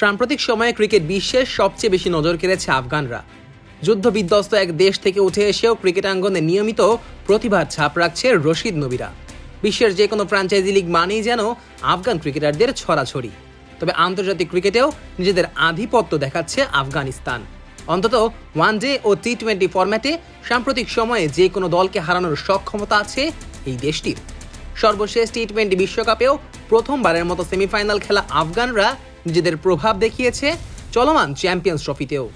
সাম্প্রতিক সময়ে ক্রিকেট বিশ্বের সবচেয়ে বেশি নজর কেড়েছে আফগানরা। যুদ্ধ বিধ্বস্ত এক দেশ থেকে উঠে এসেও ক্রিকেট আঙ্গনে নিয়মিত প্রতিভার ছাপ রাখছে রশিদ নবীরা। বিশ্বের যে কোনো ফ্র্যাঞ্চাইজি লিগ মানেই যেন আফগান ক্রিকেটারদের ছড়াছড়ি। তবে আন্তর্জাতিক ক্রিকেটেও নিজেদের আধিপত্য দেখাচ্ছে আফগানিস্তান। অন্তত ওয়ান ডে ও টি টোয়েন্টি ফরম্যাটে সাম্প্রতিক সময়ে যে কোনো দলকে হারানোর সক্ষমতা আছে এই দেশটির। সর্বশেষ টি টোয়েন্টি বিশ্বকাপেও প্রথমবারের মতো সেমিফাইনাল খেলা আফগানরা নিজেদের প্রভাব দেখিয়েছে চলমান চ্যাম্পিয়ন্স ট্রফিতেও।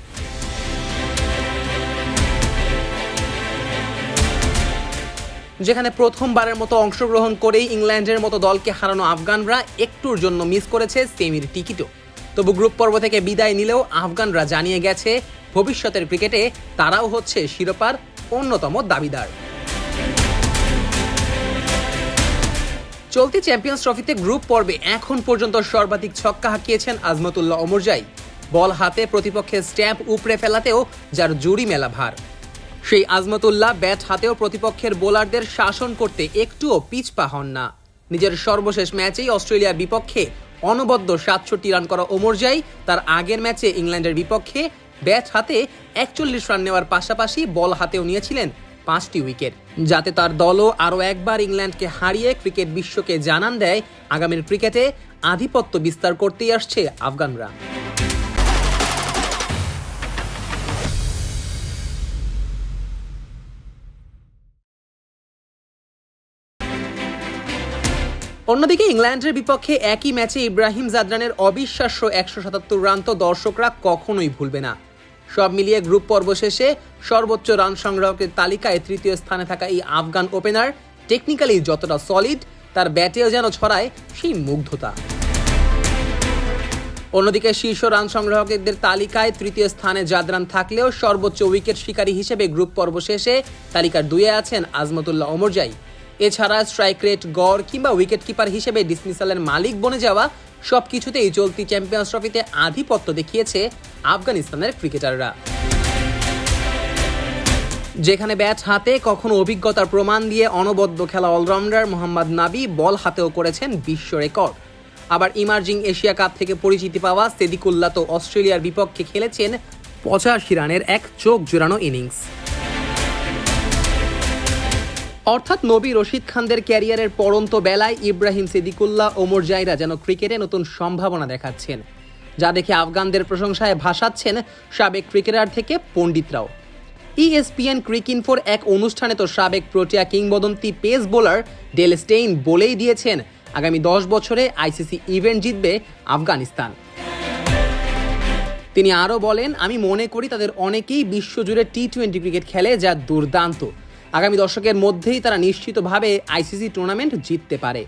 যেখানে প্রথমবারের মতো অংশগ্রহণ করেই ইংল্যান্ডের মতো দলকে হারানো আফগানরা একটুর জন্য মিস করেছে সেমির টিকিটও। তবু গ্রুপ পর্ব থেকে বিদায় নিলেও আফগানরা জানিয়ে গেছে, ভবিষ্যতের ক্রিকেটে তারাও হচ্ছে শিরোপার অন্যতম দাবিদার। চলতি চ্যাম্পিয়ন্স ট্রফিতে গ্রুপ পর্বে এখন পর্যন্ত সর্বাধিক ছক্কা হাঁকিয়েছেন আজমতুল্লাহ অমরজাই বল হাতে প্রতিপক্ষের স্ট্যাম্প উপড়ে ফেলাতেও যার জুড়ি মেলা ভার। সেই আজমতুল্লাহ ব্যাট হাতেও প্রতিপক্ষের বোলারদের শাসন করতে একটুও পিছপা হন না। নিজের সর্বশেষ ম্যাচেই অস্ট্রেলিয়ার বিপক্ষে অনবদ্য সাতষট্টি রান করা ওমরজাই তার আগের ম্যাচে ইংল্যান্ডের বিপক্ষে ব্যাট হাতে একচল্লিশ রান নেওয়ার পাশাপাশি বল হাতেও নিয়েছিলেন পাঁচটি উইকেট। যাতে তার দলও আরও একবার ইংল্যান্ডকে হারিয়ে ক্রিকেট বিশ্বকে জানান দেয়, আগামীর ক্রিকেটে আধিপত্য বিস্তার করতেই আসছে আফগানরা। অন্যদিকে ইংল্যান্ডের বিপক্ষে একই ম্যাচে ইব্রাহিম জাদরানের অবিশ্বাস্য একশো সাতাত্তর রান তো দর্শকরা কখনোই ভুলবে না। সব মিলিয়ে গ্রুপ পর্ব শেষে সর্বোচ্চ রান সংগ্রাহকের তালিকায় তৃতীয় স্থানে থাকা এই আফগান ওপেনার টেকনিক্যালি যতটা সলিড তার ব্যাটেও যেন ছড়ায় সেই মুগ্ধতা। অন্যদিকে শীর্ষ রান সংগ্রাহকদের তালিকায় তৃতীয় স্থানে জাদরান থাকলেও সর্বোচ্চ উইকেট শিকারী হিসেবে গ্রুপ পর্ব শেষে তালিকার দুয়ে আছেন আজমতুল্লাহ অমরজাই এছাড়া স্ট্রাইক রেট, গড় কিংবা উইকেট কিপার হিসেবে ডিসমিসালের মালিক বনে যাওয়া সব কিছুতেই চলতি চ্যাম্পিয়ন্স ট্রফিতে আধিপত্য দেখিয়েছে আফগানিস্তানের ক্রিকেটাররা। যেখানে ব্যাট হাতে কখনো অভিজ্ঞতার প্রমাণ দিয়ে অনবদ্য খেলা অলরাউন্ডার মোহাম্মদ নাবি বল হাতেও করেছেন বিশ্ব রেকর্ড। আবার ইমার্জিং এশিয়া কাপ থেকে পরিচিতি পাওয়া সেদিকুল্লা তো অস্ট্রেলিয়ার বিপক্ষে খেলেছেন পঁচাশি রানের এক চোখ জোড়ানো ইনিংস। অর্থাৎ নবী রশিদ খানদের ক্যারিয়ারের পরন্ত বেলায় ইব্রাহিম সিদ্দিকুল্লাহ, ওমর জাইরা যেন ক্রিকেটে নতুন সম্ভাবনা দেখাচ্ছেন। যা দেখে আফগানদের প্রশংসায় ভাসাচ্ছেন সাবেক ক্রিকেটার থেকে পণ্ডিতরাও। ইএসপিএন ক্রিক ইনফোর এক অনুষ্ঠানে তো সাবেক প্রোটিয়া কিংবদন্তি পেস বোলার ডেল স্টেইন বলেই দিয়েছেন, আগামী দশ বছরে আইসিসি ইভেন্ট জিতবে আফগানিস্তান। তিনি আরও বলেন, আমি মনে করি তাদের অনেকেই বিশ্বজুড়ে টি টোয়েন্টি ক্রিকেট খেলে যা দুর্দান্ত। আগামী দশকের মধ্যেই তারা নিশ্চিতভাবে আইসিসি টুর্নামেন্ট জিততে পারে।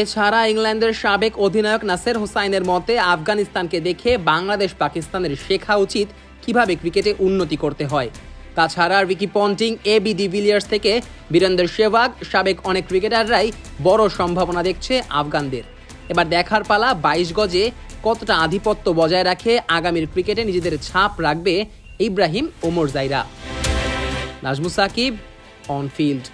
এছাড়া ইংল্যান্ডের সাবেক অধিনায়ক নাসের হোসাইনের মতে, আফগানিস্তানকে দেখে বাংলাদেশ পাকিস্তানের শেখা উচিত কীভাবে ক্রিকেটে উন্নতি করতে হয়। তাছাড়া Ricky Ponting A B de Villiers থেকে বীরেন্দ্র সেবাগ সাবেক অনেক ক্রিকেটাররাই বড় সম্ভাবনা দেখছে আফগানদের। এবার দেখার পালা বাইশ গজে কতটা আধিপত্য বজায় রাখে আগামীর ক্রিকেটে নিজেদের ছাপ রাখবে ইব্রাহিম ওমর জাইরা। Najmul Sakib on field